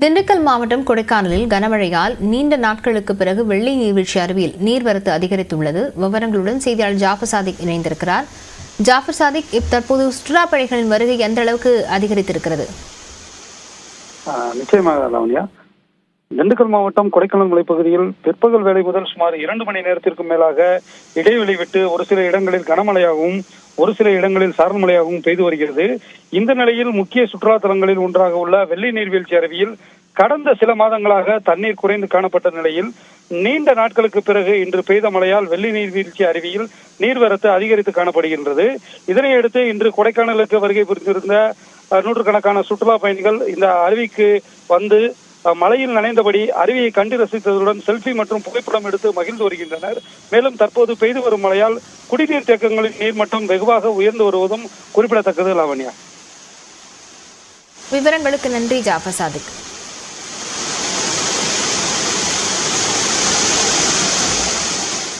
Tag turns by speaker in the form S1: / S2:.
S1: திண்டுக்கல் மாவட்டம் கொடைக்கானலில் கனமழையால் நீண்ட நாட்களுக்கு பிறகு வெள்ளி நீர்வீழ்ச்சி அருவியில் நீர்வரத்து அதிகரித்துள்ளது. விவரங்களுடன் செய்தியாளர் ஜாஃபர் சாதிக் இணைந்திருக்கிறார். ஜாஃபர் சாதிக் தற்போது சுற்றுலா பயணிகளின் வருகை எந்த அளவுக்கு அதிகரித்திருக்கிறது?
S2: நிச்சயமாக லாவண்யா. திண்டுக்கல் மாவட்டம் கொடைக்கானல் மலைப்பகுதியில் பிற்பகல் வேலை முதல் சுமார் இரண்டு மணி நேரத்திற்கு மேலாக இடைவெளி விட்டு ஒரு சில இடங்களில் கனமழையாகவும் ஒரு சில இடங்களில் சாரல் மழையாகவும் பெய்து வருகிறது. இந்த நிலையில் முக்கிய சுற்றுலா தலங்களில் ஒன்றாக உள்ள வெள்ளி நீர்வீழ்ச்சி அருவியில் கடந்த சில மாதங்களாக தண்ணீர் குறைந்து காணப்பட்ட நிலையில் நீண்ட நாட்களுக்கு பிறகு இன்று பெய்த மழையால் வெள்ளி நீர்வீழ்ச்சி அருவியில் நீர்வரத்து அதிகரித்து காணப்படுகின்றது. இதனையடுத்து இன்று கொடைக்கானலுக்கு வருகை புரிந்திருந்த நூற்றுக்கணக்கான சுற்றுலா பயணிகள் இந்த அருவிக்கு வந்து மலையில் மழையில் நனைந்தபடி அருவியை கண்டு ரசித்ததுடன் செல்ஃபி மற்றும் புகைப்படம் எடுத்து மகிழ்ந்து வருகின்றனர். மேலும் தற்போது பெய்து வரும் மழையால் குடிநீர் தேக்கங்களின் நீர்மட்டம் வெகுவாக உயர்ந்து வருவதும் குறிப்பிடத்தக்கது லாவண்யா.
S1: விவரங்களுக்கு நன்றி ஜாஃபர் சாதிக்.